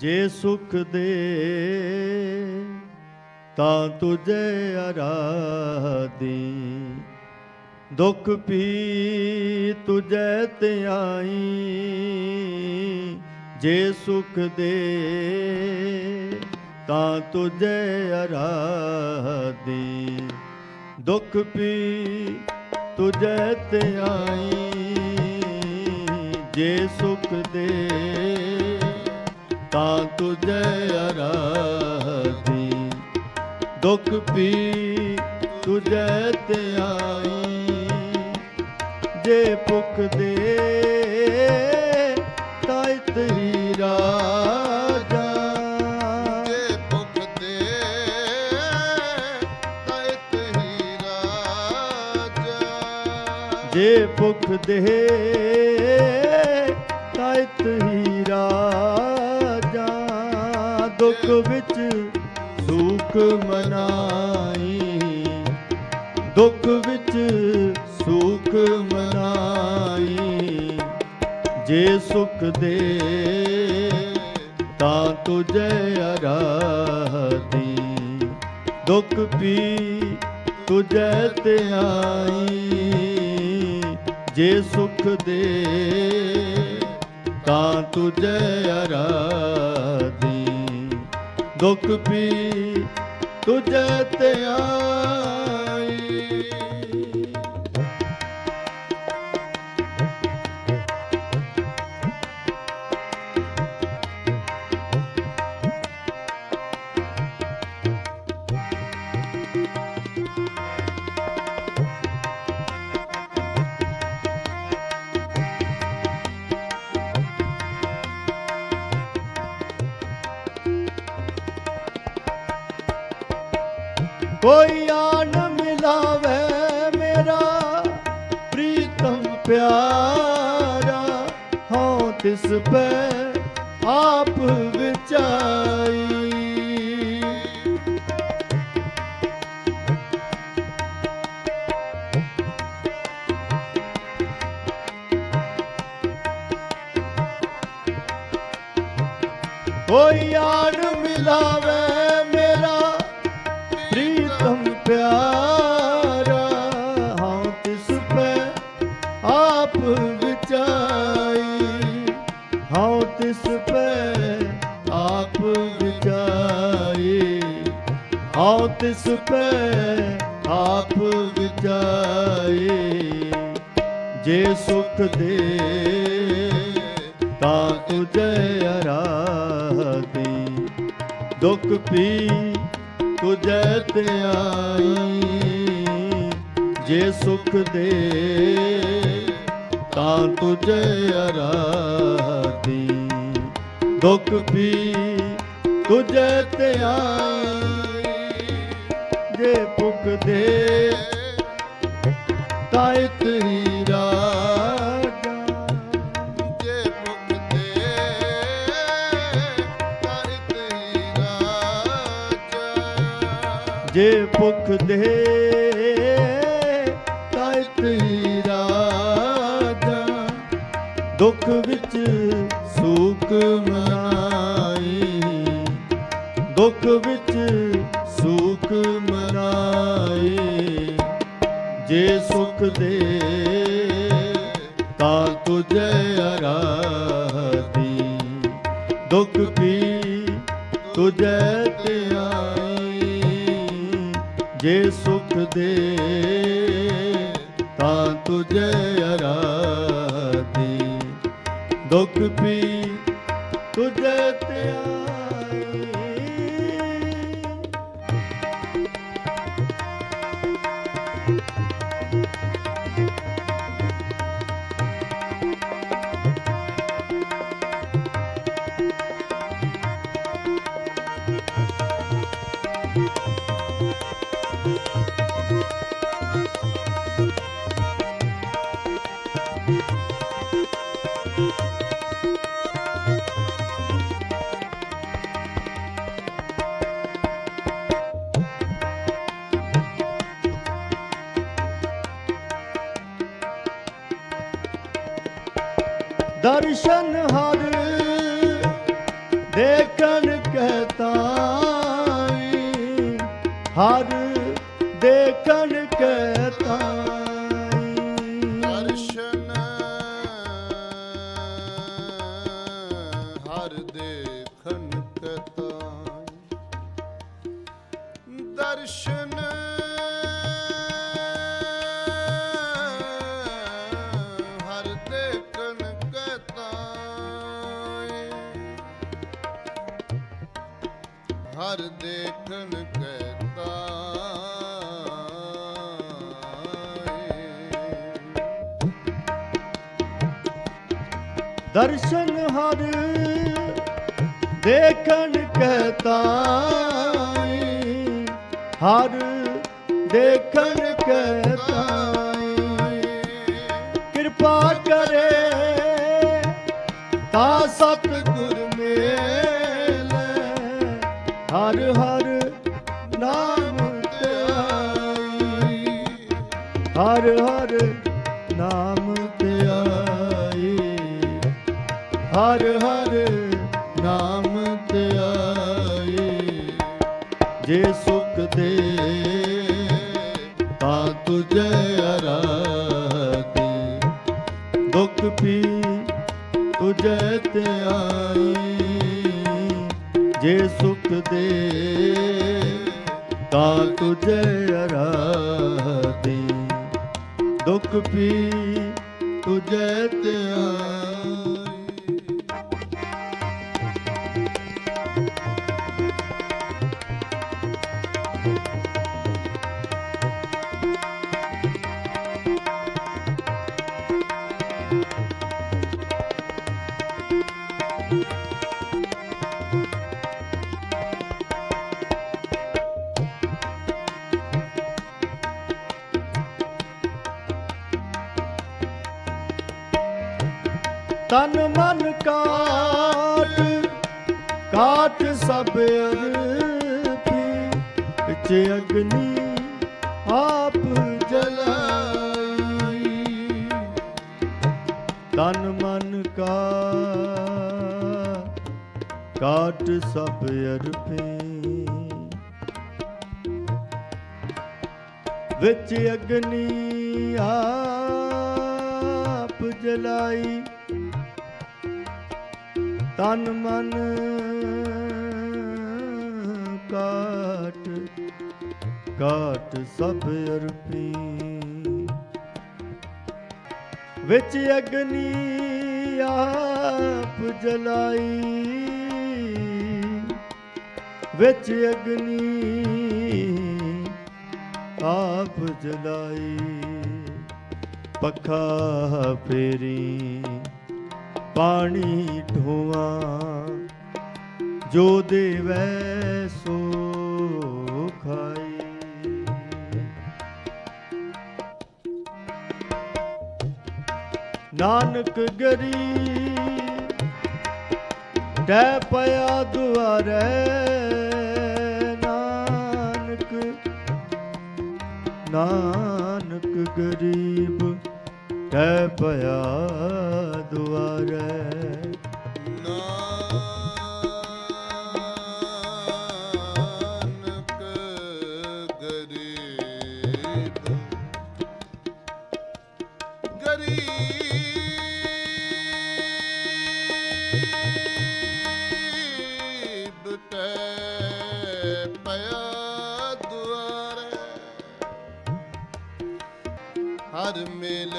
ਜੇ ਸੁਖ ਦੇ, ਤਾਂ ਤੁਝੇ ਅਰਾਦੀ ਦੁਖ ਪੀ ਤੁਝੇ ਧਿਆਈ ਜੇ ਸੁਖ ਦੇ, ਤਾਂ ਤੁਝੇ ਅਰਾਧੀ ਦੁਖ ਪੀ ਤੁਝੇ ਧਿਆਈ ਜੇ ਸੁਖ ਦੇ ਤਾਂ ਤੁਝੇ ਅਰਾਧੀ ਦੁਖ ਪੀ ਤੁਝੇ ਧਿਆਈ ਜੇ ਭੁਖ ਦੇ ਤਾਂ ਰਾਜਾ। ਜੇ ਭੁਖ ਦੇ ਤੈਤ ਹੀ ਰਾਜਾ। ਜੇ ਭੁਖ ਦੇ ਦੁੱਖ ਵਿੱਚ ਸੁਖ ਮਨਾਈ। ਦੁਖ ਵਿੱਚ ਸੁਖ ਮਨਾਈ। ਜੇ ਸੁਖ ਦੇ, ਤਾਂ ਤੁਝੇ ਅਰਾਧੀ ਦੁੱਖ ਪੀ ਤੁਝੇ ਧਿਆਈ ਜੇ ਸੁਖ ਦੇ, ਤਾਂ ਤੁਝੇ ਅਰਾਧੀ ਦੁੱਖ ਪੀ ਤੁਝੇ ਧਿਆਈ ਕੋਈ ਆਨ ਮਿਲਾਵੇ ਮੇਰਾ ਪ੍ਰੀਤਮ ਪਿਆਰਾ ਹਉ ਤਿਸ ਪੈ ਆਪ ਵਿਚਾਈ। ਕੋਈ ਆਨ ਤਿਸ ਪੈ ਆਪ ਵਿਚਾਈ ਹਾਂ ਤਿਸ ਪੈ ਆਪ ਵਿਚਾਈ ਜੇ ਸੁਖ ਦੇ ਤਾਂ ਤੁਝੇ ਅਰਾਧੀ ਦੁਖ ਪੀ ਤੁਝੇ ਧਿਆਈ ਜੇ ਸੁਖ ਦੇ ਤਾਂ ਤੁਝੇ ਅਰਾਧੀ ਦੁਖ ਪੀ ਤੁਝੇ ਧਿਆਈ ਜੇ ਭੁਖ ਦੇ ਤਾਂ ਇਤਰੀ ਰਾਜਾ ਜੇ ਭੁਖ ਦੇ ਤੈਤ ਹੀ ਰਾਜਾ ਜੇ ਭੁਖ ਦੇ ਤਾਂ ਇਤਰੀ ਰਾਜਾ ਦੁੱਖ ਵਿੱਚ ਦੁੱਖ ਵਿੱਚ ਸੁਖ ਮਨਾਈ ਜੇ ਸੁਖ ਦੇ, ਤਾਂ ਤੁਝੇ ਅਰਾਧੀ ਦੁੱਖ ਪੀ ਤੁਝੇ ਧਿਆਈ ਜੇ ਸੁਖ ਦੇ, ਤਾਂ ਤੁਝੇ ਅਰਾਧੀ ਦੁੱਖ ਪੀ ਤੁਝੇ ਧਿਆਈ ਦਰਸ਼ਨ ਹਰ ਦੇਖਣ ਕਹਤਾਈ। ਹਰ ਦੇਖਣ ਕਹਤਾਈ। ਦਰਸ਼ਨ ਹਰ ਦੇ ਹਰ ਦੇਖਣ ਕਤਾਈ ਦਰਸ਼ਨ ਹਰ ਦੇਖਣ ਕਹਤਾਈ ਹਰ ਦੇਖਣ ਕਹਤਾਈ ਹਰ ਹਰ ਨਾਮ ਧਿਆਈ ਜੇ ਸੁਖ ਦੇ, ਤਾਂ ਤੁਝੇ ਅਰਾਧੇ ਦੁਖ ਵੀ ਤੁਝੇ ਧਿਆਈ ਜੇ ਸੁਖ ਦੇ, ਤਾਂ ਤੁਝੇ ਅਰਾਧੇ ਦੁਖ ਵੀ ਤੁਝੇ ਧਿਆਈ ਤਨ ਮਨ ਕਾਟ ਕਾਟ ਸਭ ਅਰਪੀ, ਵਿੱਚ ਅਗਨੀ ਆਪ ਜਲਾਈ। ਤਨ ਮਨ ਕਾ, ਕਾਟ ਸਭ ਅਰਪੀ, ਵਿੱਚ ਅਗਨੀ ਆਪ ਜਲਾਈ। ਤਨ ਮਨ ਕਾਟ ਕਾਟ ਸਭ ਅਰਪੀ। ਵਿੱਚ ਅਗਨੀ ਆਪ ਜਲਾਈ। ਵਿੱਚ ਅਗਨੀ ਆਪ ਜਲਾਈ। ਪੱਖਾ ਫੇਰੀ। ਪਾਣੀ ਢੋਆ ਜੋ ਦੇਵੈ ਸੋ ਖਾਈ। ਨਾਨਕ ਗਰੀਬ ਡੈ ਪਿਆ ਦੁਆਰੇ। ਨਾਨਕ ਨਾਨਕ ਗਰੀਬ। ਡੈ ਪਿਆ ਦੁਆਰੇ। ਨਾਨਕ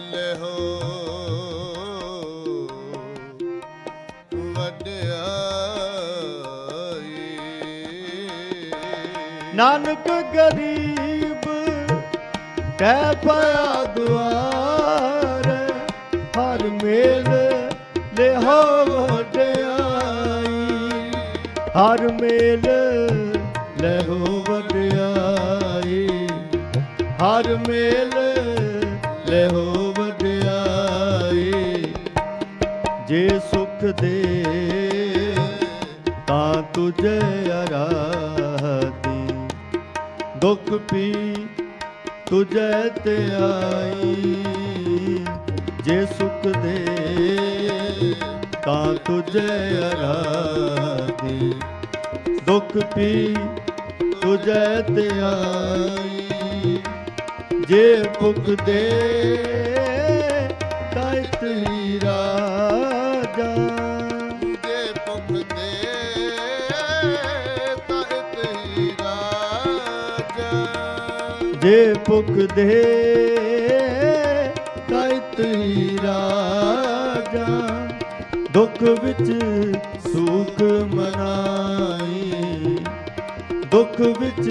ਲਹੋ ਵਡਿਆਈ। ਨਾਨਕ ਗਰੀਬ ਕਹਿ ਪਿਆ ਦੁਆਰ, ਹਰ ਮੇਲ ਲਿਹੋ ਵਡਿਆਈ। ਹਰ ਮੇਲ ਲਹੋ ਵਡਿਆਈ। ਹਰ ਮੇਲ ਲਹੋ ਸੁਖ ਦੇ, ਤਾਂ ਤੁਝੇ ਅਰਾਧੀ ਦੁਖ ਪੀ ਤੁਝੇ ਤੇ ਆਈ। ਜੇ ਸੁਖ ਦੇ, ਤਾਂ ਤੁਝੇ ਅਰਾਧੀ ਦੁਖ ਪੀ ਤੁਝੇ ਤੇ ਆਈ। ਜੇ ਭੁਖ ਦੇ ਜੇ ਭੁਖ ਦੇ ਹੀ ਰਾਜਾ ਦੁੱਖ ਵਿੱਚ ਸੁਖ ਮਨਾਈ। ਦੁੱਖ ਵਿੱਚ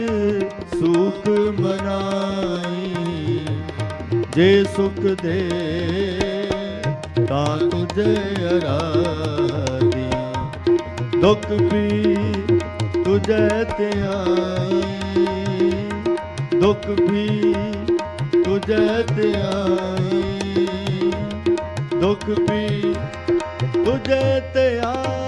ਸੁਖ ਮਨਾਈ। ਜੇ ਸੁਖ ਦੇ, ਤਾਂ ਤੁਝੇ ਅਰਾਧੀ ਦੁੱਖ ਵੀ ਤੁਝੇ ਤੇ ਆਈ। ਦੁੱਖ ਵੀ ਤੁਝੇ ਤੇ ਆਈ। ਦੁੱਖ ਵੀ ਤੁਝੇ ਤੇ ਆਈ।